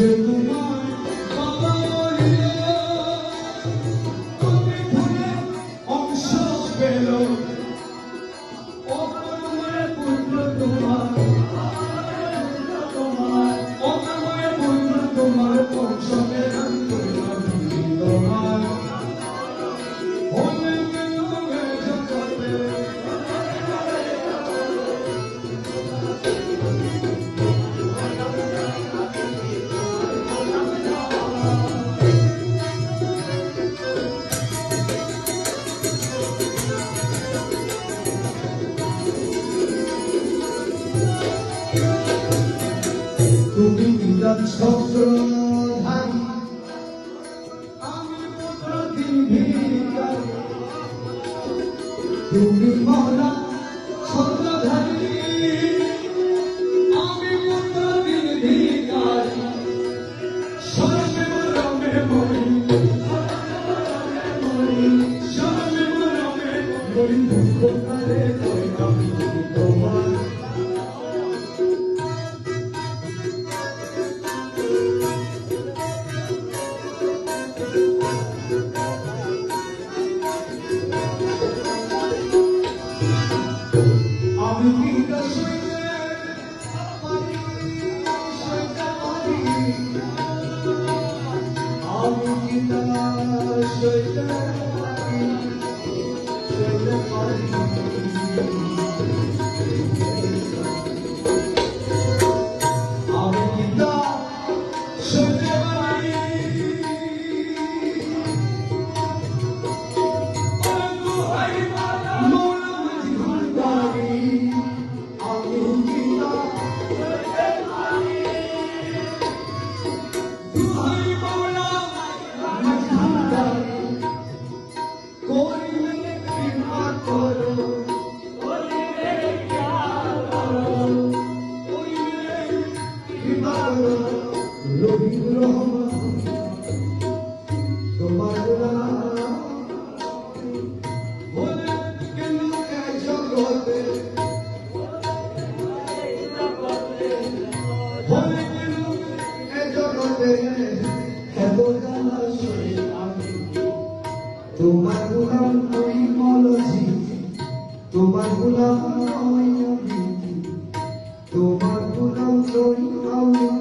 Chego শত্রুধারী আমি প্রতিদিন ভিকারী। তুমি মহলা সর্বে রমে মনে Thank you. গোলাম আমি তোমার গোলাম তৈরি আমি